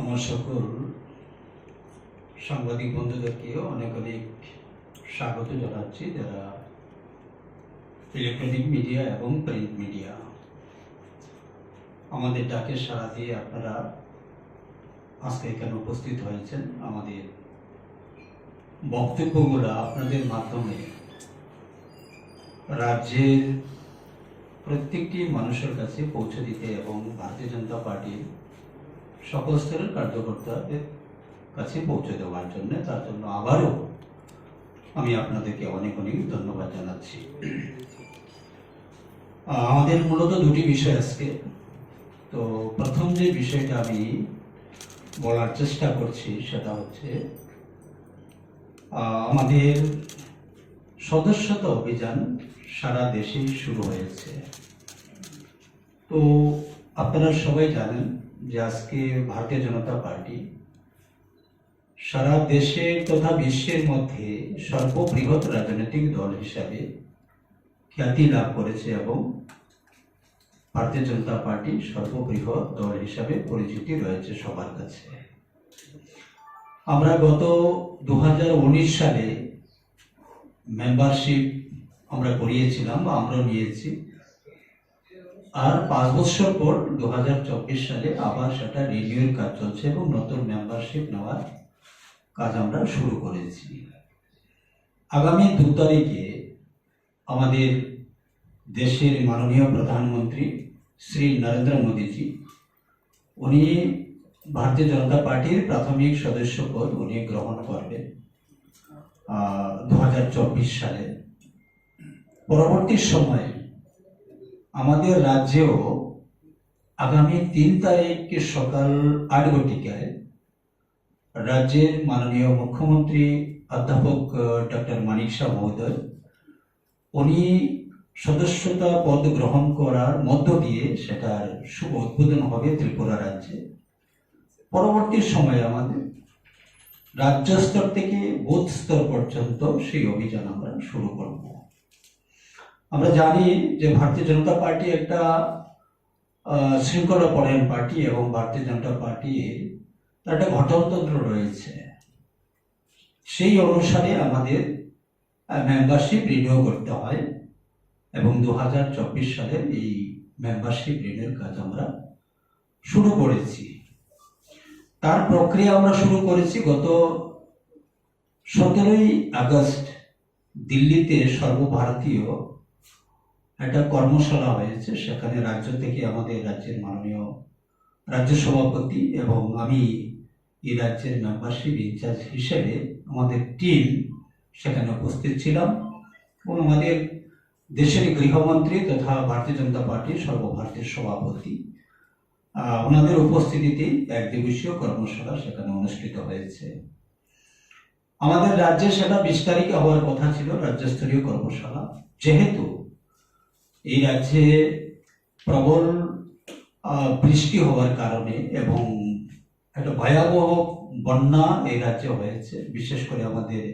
আমার সকল সাংবাদিক বন্ধুদেরকেও অনেক অনেক স্বাগত জানাচ্ছি, যারা ইলেকট্রনিক মিডিয়া এবং প্রিন্ট মিডিয়া আমাদের ডাকে সাড়া দিয়ে আপনারা আজকে এখানে উপস্থিত হয়েছেন। আমাদের বক্তব্যগুলো আপনাদের মাধ্যমে রাজ্যের প্রত্যেকটি মানুষের কাছে পৌঁছে দিতে এবং ভারতীয় জনতা পার্টির সকল স্তরের কার্যকর্তাদের কাছে পৌঁছে দেওয়ার জন্য তার জন্য আবারও আমি আপনাদেরকে অনেক অনেক ধন্যবাদ জানাচ্ছি। আমাদের মূলত দুটি বিষয় আজকে। তো প্রথম যে বিষয়টা আমি বলার চেষ্টা করছি সেটা হচ্ছে আমাদের সদস্যতা অভিযান সারা দেশেই শুরু হয়েছে। তো আপনারা সবাই জানেন যে আজকে ভারতীয় জনতা পার্টি সারা দেশে তথা বিশ্বের মধ্যে সর্ববৃহৎ রাজনৈতিক দল হিসাবে খ্যাতি লাভ করেছে এবং ভারতীয় জনতা পার্টি সর্ববৃহৎ দল হিসাবে পরিচিতি রয়েছে সবার কাছে। আমরা গত দু হাজার উনিশ সালে মেম্বারশিপ আমরা করিয়েছিলাম বা আমরাও নিয়েছি। আর পাঁচ বছর পর দু হাজার চব্বিশ সালে আবার সেটা রিনিউর কাজ চলছে এবং নতুন মেম্বারশিপ নেওয়ার কাজ আমরা শুরু করেছি। আগামী দু তারিখে আমাদের দেশের মাননীয় প্রধানমন্ত্রী শ্রী নরেন্দ্র মোদীজি, উনি ভারতীয় জনতা পার্টির প্রাথমিক সদস্য পদ উনি গ্রহণ করবেন দু হাজার চব্বিশ সালে। পরবর্তী সময়ে আমাদের রাজ্যেও আগামী তিন তারিখ সকাল আট ঘটিকায় রাজ্যের মাননীয় মুখ্যমন্ত্রী অধ্যাপক ডক্টর মানিক শাহ মহোদয়, উনি সদস্যতা পদ গ্রহণ করার মধ্য দিয়ে সেটার শুভ উদ্বোধন হবে ত্রিপুরা রাজ্যে। পরবর্তী সময়ে আমাদের রাজ্য স্তর থেকে বুথ স্তর পর্যন্ত সেই অভিযান আমরা শুরু করব। আমরা জানি যে ভারতীয় জনতা পার্টি একটা আহ, শৃঙ্খলাপরায়ণ পার্টি এবং ভারতীয় জনতা পার্টির তার একটা গঠনতন্ত্র রয়েছে। সেই অনুসারে আমাদের মেম্বারশিপ রিনিউ করতে হয় এবং দু সালে এই মেম্বারশিপ রিনিউর কাজ আমরা শুরু করেছি। তার প্রক্রিয়া আমরা শুরু করেছি গত সতেরোই আগস্ট দিল্লিতে সর্বভারতীয় একটা কর্মশালা হয়েছে, সেখানে রাজ্য থেকে আমাদের রাজ্যের মাননীয় রাজ্য সভাপতি এবং আমি এই রাজ্যের মেম্বারশিপ ইনচার্জ হিসেবে আমাদের টিম সেখানে উপস্থিত ছিলাম এবং আমাদের দেশের গৃহমন্ত্রী তথা ভারতীয় জনতা পার্টির সর্বভারতীয় সভাপতি ওনাদের উপস্থিতিতে এক দিবসীয় কর্মশালা সেখানে অনুষ্ঠিত হয়েছে। আমাদের রাজ্যে সেটা বিশ তারিখে হওয়ার কথা ছিল, রাজ্যস্তরীয় কর্মশালা। যেহেতু এই রাজ্যে প্রবল বৃষ্টি হওয়ার কারণে এবং একটা ভয়াবহ বন্যা এই রাজ্যে হয়েছে, বিশেষ করে আমাদের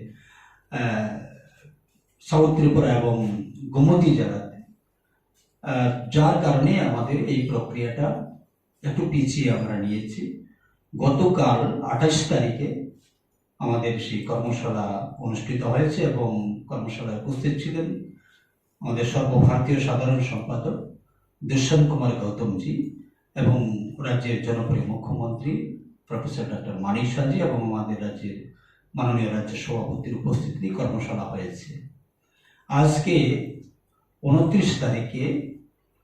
সাউথ ত্রিপুরা এবং গোমতী জেলাতে। যার কারণে আমাদের এই প্রক্রিয়াটা একটু পিছিয়ে আমরা নিয়েছি। গতকাল আঠাশ তারিখে আমাদের সেই কর্মশালা অনুষ্ঠিত হয়েছে এবং কর্মশালায় উপস্থিত ছিলেন আমাদের সর্বভারতীয় সাধারণ সম্পাদক দুষ্যন্ত কুমার গৌতমজি এবং রাজ্যের জনপ্রিয় মুখ্যমন্ত্রী প্রফেসর ডক্টর মানিক সাজি এবং আমাদের রাজ্যের মাননীয় রাজ্য সভাপতির উপস্থিতি কর্মশালা হয়েছে। আজকে উনত্রিশ তারিখে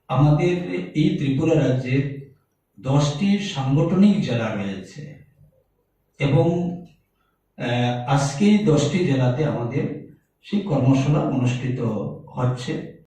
আমাদের এই ত্রিপুরা রাজ্যের দশটি সাংগঠনিক জেলা রয়েছে এবং আজকে দশটি জেলাতে আমাদের সেই কর্মশালা অনুষ্ঠিত হচ্ছে।